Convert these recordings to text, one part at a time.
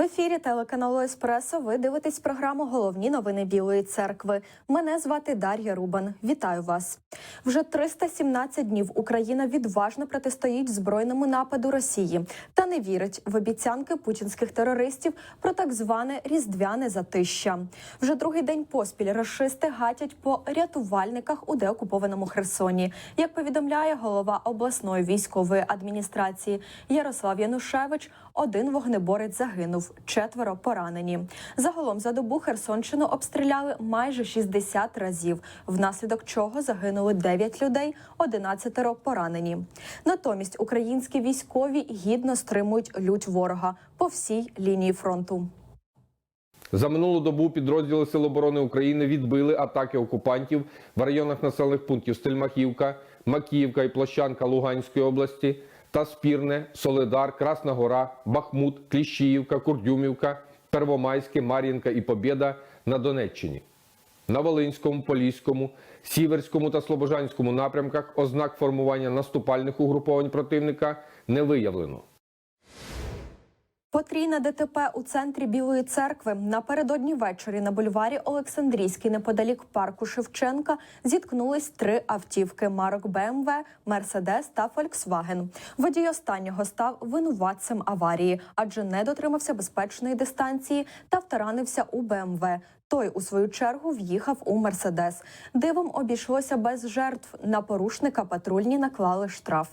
В ефірі телеканалу Еспресо ви дивитесь програму Головні новини Білої церкви. Мене звати Дар'я Рубан. Вітаю вас. Вже 317 днів Україна відважно протистоїть збройному нападу Росії та не вірить в обіцянки путінських терористів про так зване різдвяне затища. Вже другий день поспіль рашисти гатять по рятувальниках у деокупованому Херсоні. Як повідомляє голова обласної військової адміністрації Ярослав Янушевич, один вогнеборець загинув, четверо поранені. Загалом за добу Херсонщину обстріляли майже 60 разів, внаслідок чого загинули 9 людей, 11 поранені. Натомість українські військові гідно стримують лють ворога по всій лінії фронту. За минулу добу підрозділи Сил оборони України відбили атаки окупантів в районах населених пунктів Стельмахівка, Макіївка і Площанка Луганської області та Спірне, Соледар, Красна Гора, Бахмут, Кліщіївка, Курдюмівка, Первомайське, Мар'їнка і Побєда на Донеччині. На Волинському, Поліському, Сіверському та Слобожанському напрямках ознак формування наступальних угруповань противника не виявлено. Потрійне ДТП у центрі Білої церкви напередодні ввечері на бульварі Олександрійський неподалік парку Шевченка зіткнулись три автівки марок БМВ, Мерседес та Фольксваген. Водій останнього став винуватцем аварії, адже не дотримався безпечної дистанції та втаранився у БМВ. Той, у свою чергу, в'їхав у Мерседес. Дивом обійшлося без жертв. На порушника патрульні наклали штраф.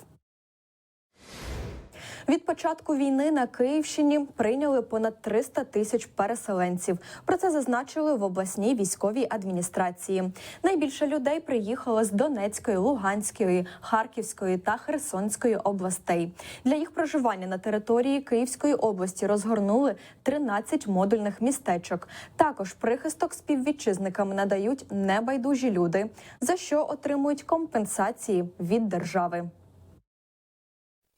Від початку війни на Київщині прийняли понад 300 тисяч переселенців. Про це зазначили в обласній військовій адміністрації. Найбільше людей приїхало з Донецької, Луганської, Харківської та Херсонської областей. Для їх проживання на території Київської області розгорнули 13 модульних містечок. Також прихисток співвітчизникам надають небайдужі люди, за що отримують компенсації від держави.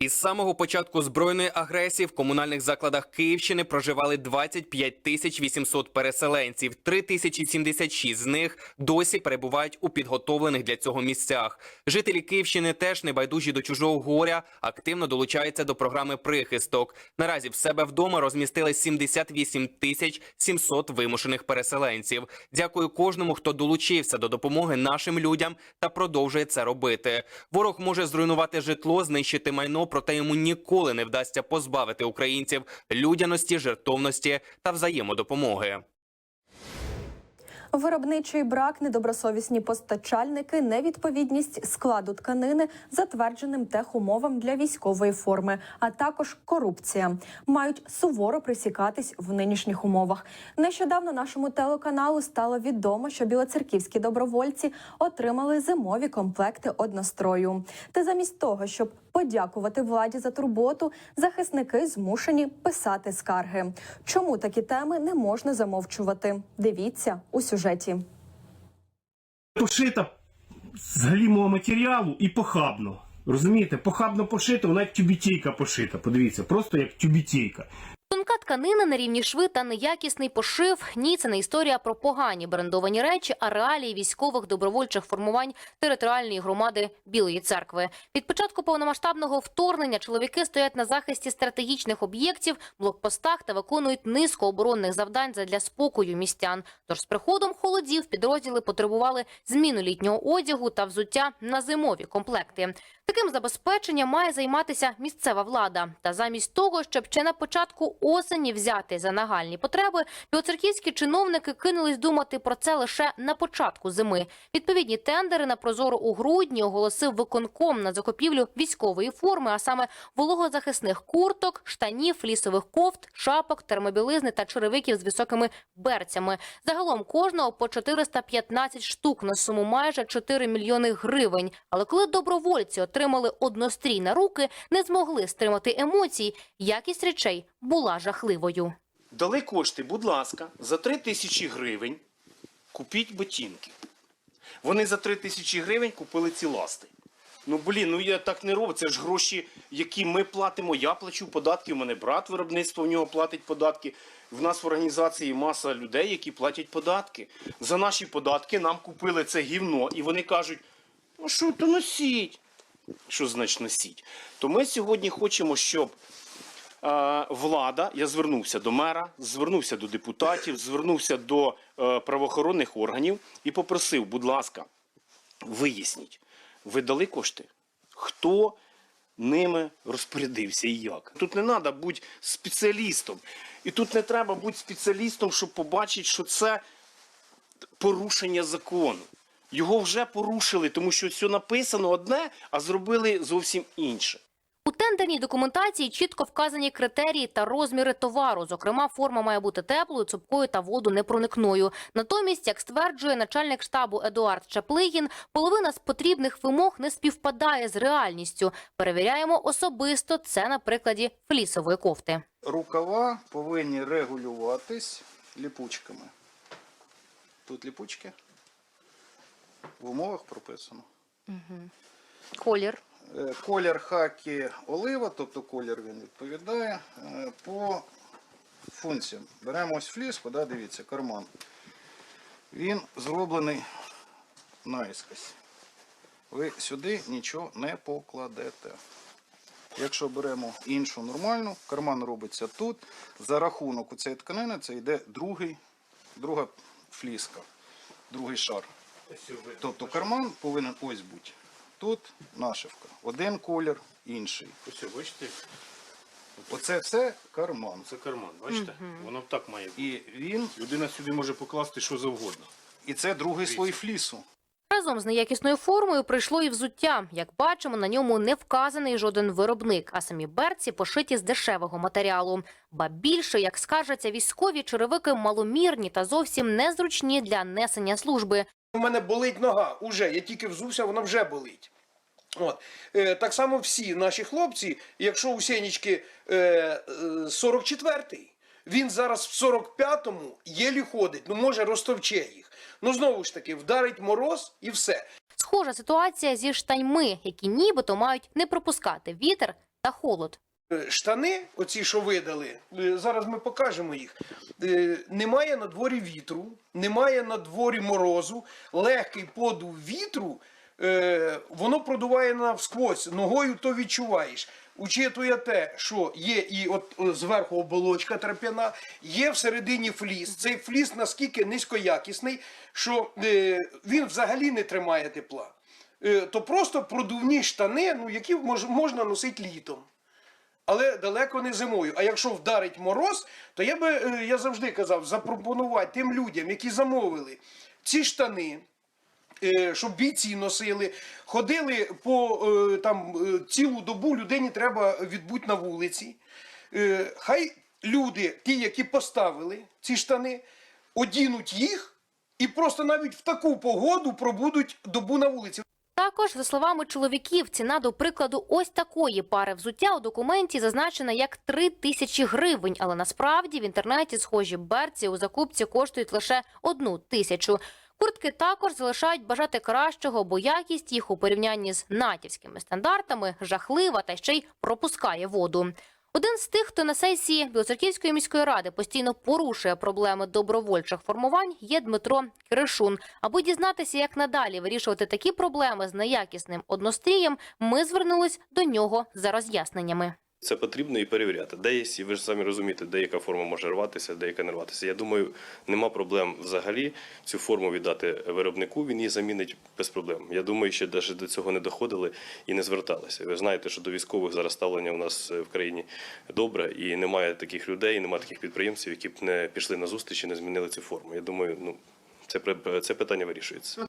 Із самого початку збройної агресії в комунальних закладах Київщини проживали 25 тисяч 800 переселенців. 3076 з них досі перебувають у підготовлених для цього місцях. Жителі Київщини теж небайдужі до чужого горя, активно долучаються до програми прихисток. Наразі в себе вдома розмістили 78 тисяч 700 вимушених переселенців. Дякую кожному, хто долучився до допомоги нашим людям та продовжує це робити. Ворог може зруйнувати житло, знищити майно проте йому ніколи не вдасться позбавити українців людяності, жертовності та взаємодопомоги. Виробничий брак, недобросовісні постачальники, невідповідність складу тканини затвердженим техумовам для військової форми, а також корупція мають суворо присікатись в нинішніх умовах. Нещодавно нашому телеканалу стало відомо, що білоцерківські добровольці отримали зимові комплекти однострою. Та замість того, щоб подякувати владі за турботу, захисники змушені писати скарги. Чому такі теми не можна замовчувати? Дивіться у сюжеті. пошита з галімого матеріалу і похабно. Розумієте, похабно пошита, вона як тюбітійка пошита. Подивіться, просто як тюбітійка. Тканина на рівні шви та неякісний пошив. Ні, це не історія про погані брендовані речі, а реалії військових добровольчих формувань територіальної громади Білої церкви. Від початку повномасштабного вторгнення чоловіки стоять на захисті стратегічних об'єктів, блокпостах та виконують низку оборонних завдань задля спокою містян. Тож з приходом холодів підрозділи потребували зміну літнього одягу та взуття на зимові комплекти. Таким забезпеченням має займатися місцева влада. Та замість того, щоб ще на початку осені взяти за нагальні потреби, білоцерківські чиновники кинулись думати про це лише на початку зими. Відповідні тендери на прозоро у грудні оголосив виконком на закупівлю військової форми, а саме вологозахисних курток, штанів, лісових кофт, шапок, термобілизни та черевиків з високими берцями. Загалом кожного по 415 штук на суму майже 4 мільйони гривень. Але коли добровольці отримали однострій на руки, не змогли стримати емоцій. Якість речей була жахливою. Дали кошти, будь ласка, за 3 тисячі гривень купіть ботинки. Вони за 3 тисячі гривень купили ці ласти. Ну блін, ну я так не роблю. Це ж гроші, які ми платимо. Я плачу податки. У мене брат виробництво в нього платить податки. В нас в організації маса людей, які платять податки. За наші податки нам купили це гівно, і вони кажуть: ну що то носіть? Що значить носіть? То ми сьогодні хочемо, щоб влада, я звернувся до мера, звернувся до депутатів, звернувся до е, правоохоронних органів і попросив, будь ласка, виясніть, ви дали кошти? Хто ними розпорядився і як? Тут не треба бути спеціалістом. І тут не треба бути спеціалістом, щоб побачити, що це порушення закону. Його вже порушили, тому що все написано одне, а зробили зовсім інше. У тендерній документації чітко вказані критерії та розміри товару. Зокрема, форма має бути теплою, цупкою та воду непроникною. Натомість, як стверджує начальник штабу Едуард Чаплигін, половина з потрібних вимог не співпадає з реальністю. Перевіряємо особисто це на прикладі флісової кофти. Рукава повинні регулюватись ліпучками. Тут ліпучки. В умовах прописано. Колір. Е, Колір хакі олива, тобто колір він відповідає. Е, По функціям. Беремо ось фліску, да, дивіться, карман. Він зроблений наїскось. Ви сюди нічого не покладете. Якщо беремо іншу нормальну, карман робиться тут. За рахунок у цієї тканини це йде другий, друга фліска, другий шар. Тобто карман повинен ось бути. Тут нашивка. Один колір, інший. Ось, бачите, Оце все карман. це карман, бачите? Воно так має бути. І він, Людина сюди може покласти що завгодно. і це другий слой флісу. Разом з неякісною формою прийшло і взуття. Як бачимо, на ньому не вказаний жоден виробник, а самі берці пошиті з дешевого матеріалу. Ба більше, як скаржаться військові, черевики маломірні та зовсім незручні для несення служби. У мене болить нога уже. Я тільки взувся, вона вже болить. От. Е, так само всі наші хлопці, якщо у Сенічки е, е, 44-й, він зараз в 45-му єлі ходить, ну може розтовче їх. Ну знову ж таки, вдарить мороз і все. Схожа ситуація зі штаньми, які нібито мають не пропускати вітер та холод. Е, Штани, оці, що видали, е, зараз ми покажемо їх. е, Немає на дворі вітру, немає на дворі морозу, легкий подув вітру, воно продуває навсквозь, ногою то відчуваєш. Учитує те, що є і от зверху оболочка трап'яна, є всередині фліс. Цей фліс наскільки низькоякісний, що він взагалі не тримає тепла. То просто продувні штани, ну, які мож, можна носити літом але далеко не зимою. А якщо вдарить мороз, то я би е, я завжди казав запропонувати тим людям, які замовили ці штани. е, Щоб бійці носили, ходили по е, там цілу добу людині треба відбути на вулиці. Хай люди, ті, які поставили ці штани, одінуть їх і просто навіть в таку погоду пробудуть добу на вулиці. Також, за словами чоловіків, ціна до прикладу ось такої пари взуття у документі зазначена як 3 тисячі гривень, але насправді в інтернеті схожі берці у закупці коштують лише одну тисячу. Куртки також залишають бажати кращого, бо якість їх у порівнянні з натівськими стандартами жахлива та ще й пропускає воду. Один з тих, хто на сесії Білоцерківської міської ради постійно порушує проблеми добровольчих формувань, є Дмитро Кришун. Аби дізнатися, як надалі вирішувати такі проблеми з неякісним однострієм, ми звернулись до нього за роз'ясненнями. Це потрібно і перевіряти. Де є, і ви ж самі розумієте, деяка форма може рватися, деяка не рватися. Я думаю, нема проблем взагалі цю форму віддати виробнику, він її замінить без проблем. Я думаю, що навіть до цього не доходили і не зверталися. Ви знаєте, що до військових зараз ставлення у нас в країні добре, і немає таких людей, немає таких підприємців, які б не пішли на зустріч і не змінили цю форму. Я думаю, ну це це питання вирішується.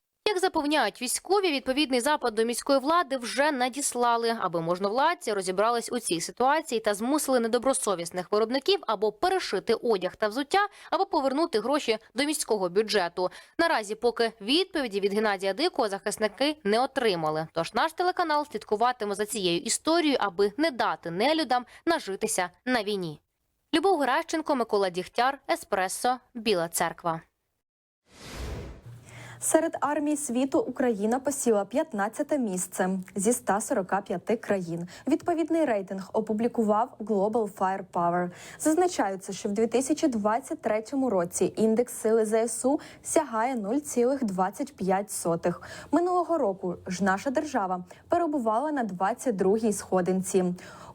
Запевняють військові, відповідний запит до міської влади вже надіслали, аби можновладці розібрались у цій ситуації та змусили недобросовісних виробників або перешити одяг та взуття, або повернути гроші до міського бюджету. Наразі, поки відповіді від Геннадія Дикого захисники не отримали. Тож наш телеканал слідкуватиме за цією історією, аби не дати нелюдам нажитися на війні. Любов Геращенко, Микола Дігтяр, Еспресо, Біла Церква. Серед армій світу Україна посіла 15 місце зі 145 країн. Відповідний рейтинг опублікував Global Firepower. Зазначається, що в 2023 році індекс сили ЗСУ сягає 0,25. Минулого року ж наша держава перебувала на 22-й сходинці.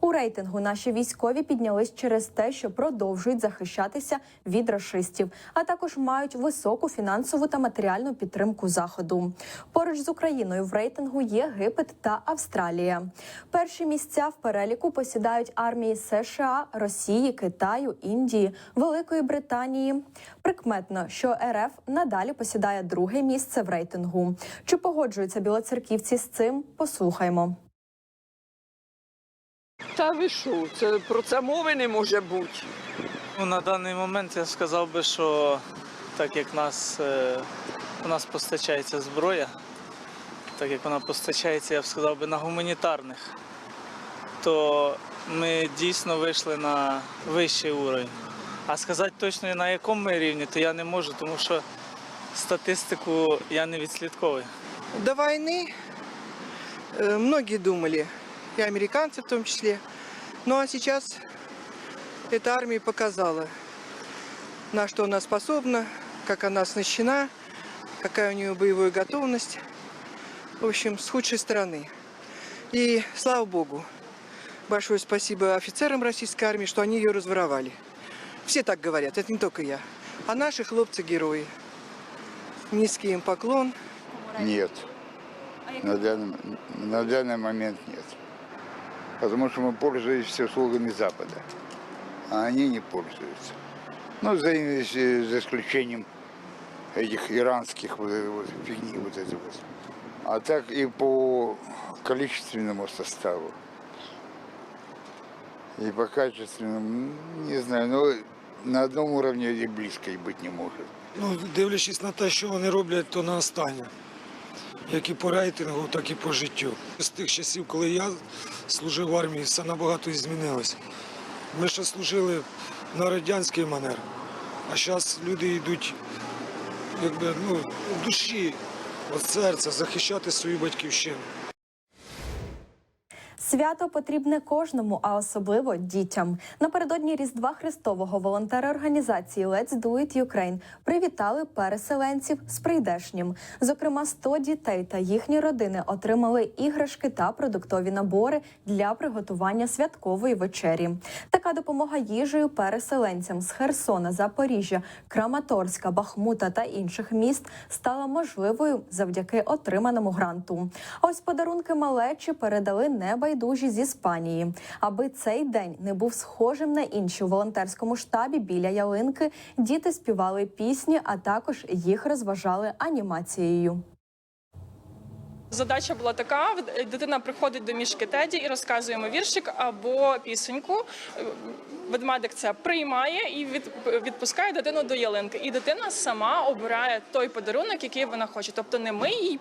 У рейтингу наші військові піднялись через те, що продовжують захищатися від рашистів, а також мають високу фінансову та матеріальну підтримку заходу. Поруч з Україною в рейтингу Єгипет та Австралія. Перші місця в переліку посідають армії США, Росії, Китаю, Індії, Великої Британії. Прикметно, що РФ надалі посідає друге місце в рейтингу. Чи погоджуються білоцерківці з цим? Послухаймо. Та ви що? Це про це мови не може бути. Ну, на даний момент я сказав би, що так як нас, е, у нас постачається зброя, так як вона постачається, я б сказав би, на гуманітарних, то ми дійсно вийшли на вищий уровень. А сказати точно на якому ми рівні, то я не можу, тому що статистику я не відслідковую. До войны э, многие думали, и американцы в том числе. Ну а сейчас эта армия показала, на что она способна, как она оснащена, Какая у нее боевая готовность. В общем, с худшей стороны. И слава богу, большое спасибо офицерам российской армии, что они ее разворовали. Все так говорят, это не только я. А наши хлопцы-герои. Низкий им поклон. Нет. На данный, на данный момент нет. Потому что мы пользуемся услугами Запада, а они не пользуются. Ну, за, за исключением этих иранских вот, этой вот фигни вот этой вот. А так и по количественному составу. И по качественному, м, не знаю, но на одном уровне и близко и быть не может. Ну, дивлячись на те, що вони роблять, то на останнє. Як і по рейтингу, так і по життю. З тих часів, коли я служив в армії, все набагато і змінилося. Ми ще служили на радянський манер, а зараз люди йдуть якби, ну, душі, від серця, захищати свою батьківщину. Свято потрібне кожному, а особливо дітям. Напередодні Різдва Христового волонтери організації Let's Do It Ukraine привітали переселенців з прийдешнім. Зокрема, 100 дітей та їхні родини отримали іграшки та продуктові набори для приготування святкової вечері. Така допомога їжею переселенцям з Херсона, Запоріжжя, Краматорська, Бахмута та інших міст стала можливою завдяки отриманому гранту. А ось подарунки малечі передали небайдужі з Іспанії. Аби цей день не був схожим на інші у волонтерському штабі біля ялинки. Діти співали пісні, а також їх розважали анімацією. Задача була така: дитина приходить до мішки Теді і розказує йому віршик або пісеньку. Ведмедик це приймає і відпускає дитину до ялинки. І дитина сама обирає той подарунок, який вона хоче. Тобто не ми їй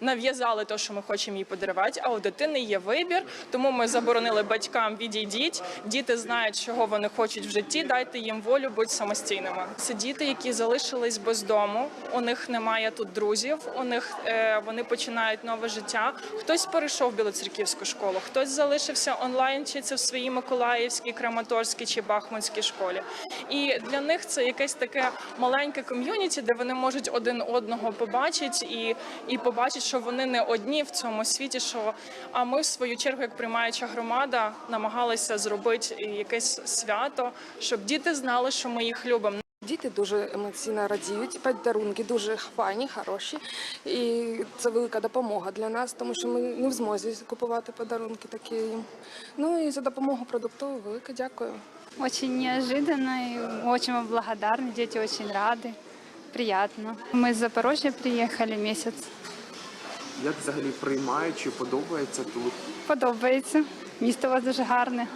нав'язали те, що ми хочемо їй подарувати, а у дитини є вибір. Тому ми заборонили батькам відійдіть. Діти знають, чого вони хочуть в житті. Дайте їм волю, будь самостійними. Це діти, які залишились без дому. У них немає тут друзів. У них е, вони починають нове життя. Хтось перейшов білоцерківську школу, хтось залишився онлайн, чи це в своїй Миколаївській, Краматорській чи Бахмутській школі. І для них це якесь таке маленьке ком'юніті, де вони можуть один одного побачити і, і побачити, що вони не одні в цьому світі. Що а ми, в свою чергу, як приймаюча громада, намагалися зробити якесь свято, щоб діти знали, що ми їх любимо. Діти дуже емоційно радіють, подарунки дуже файні, хороші. І це велика допомога для нас, тому що ми не в змозі купувати подарунки такі їм. Ну і за допомогу продуктову велике дякую. Очень неожиданно и очень вам благодарны. Дети очень рады. Приятно. Мы из Запорожья приехали месяц. Як взагалі приймають, чи подобається тут? Подобається. Місто у вас дуже гарне.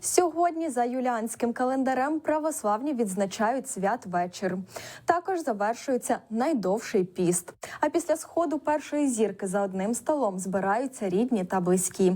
Сьогодні за юліанським календарем православні відзначають святвечір. Також завершується найдовший піст. А після сходу першої зірки за одним столом збираються рідні та близькі.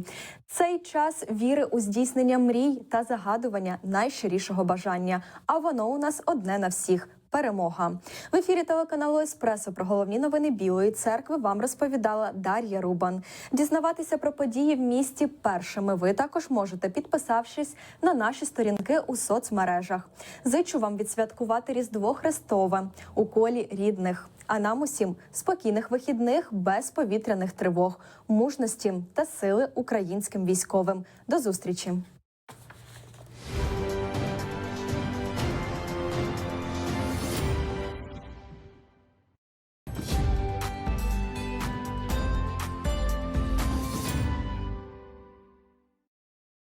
Цей час віри у здійснення мрій та загадування найщирішого бажання. А воно у нас одне на всіх перемога. В ефірі телеканалу Еспресо про головні новини Білої церкви вам розповідала Дар'я Рубан. Дізнаватися про події в місті першими ви також можете, підписавшись на наші сторінки у соцмережах. Зичу вам відсвяткувати Різдво Христове у колі рідних. А нам усім спокійних вихідних без повітряних тривог, мужності та сили українським військовим. До зустрічі.